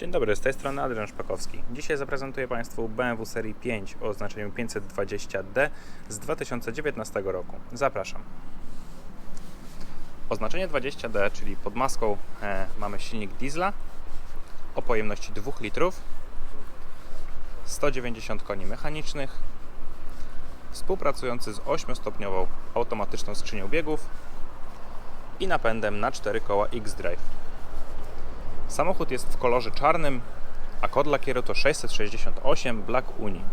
Dzień dobry, z tej strony Adrian Szpakowski. Dzisiaj zaprezentuję Państwu BMW serii 5 o oznaczeniu 520D z 2019 roku. Zapraszam. Oznaczenie 20D, czyli pod maską e, mamy silnik diesla o pojemności 2 litrów, 190 koni mechanicznych, współpracujący z 8-stopniową automatyczną skrzynią biegów i napędem na 4 koła X-Drive. Samochód jest w kolorze czarnym, a kod lakieru to 668 Black Uni.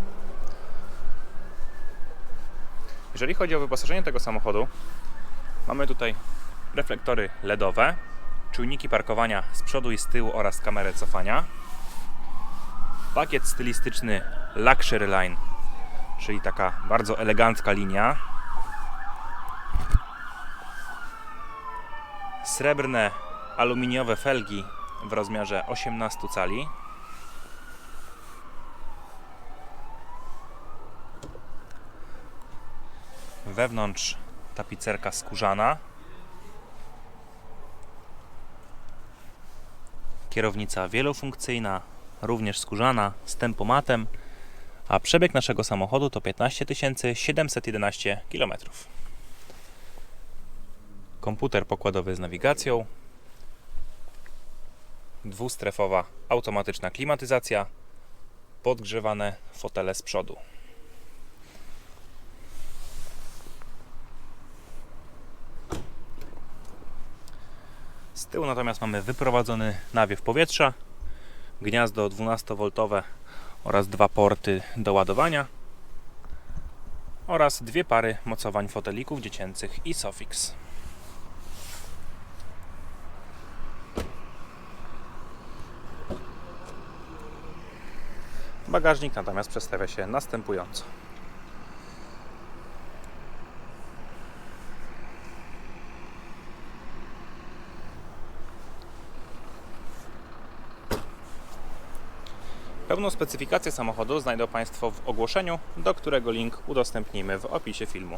Jeżeli chodzi o wyposażenie tego samochodu, mamy tutaj reflektory LEDowe, czujniki parkowania z przodu i z tyłu oraz kamerę cofania, pakiet stylistyczny Luxury Line, czyli taka bardzo elegancka linia, srebrne aluminiowe felgi w rozmiarze 18 cali. Wewnątrz tapicerka skórzana. Kierownica wielofunkcyjna, również skórzana, z tempomatem, a przebieg naszego samochodu to 15 711 km. Komputer pokładowy z nawigacją, dwustrefowa automatyczna klimatyzacja, podgrzewane fotele z przodu. Z tyłu natomiast mamy wyprowadzony nawiew powietrza, gniazdo 12V oraz dwa porty do ładowania oraz dwie pary mocowań fotelików dziecięcych i Sofix. Bagażnik natomiast przedstawia się następująco. Pełną specyfikację samochodu znajdą Państwo w ogłoszeniu, do którego link udostępnimy w opisie filmu.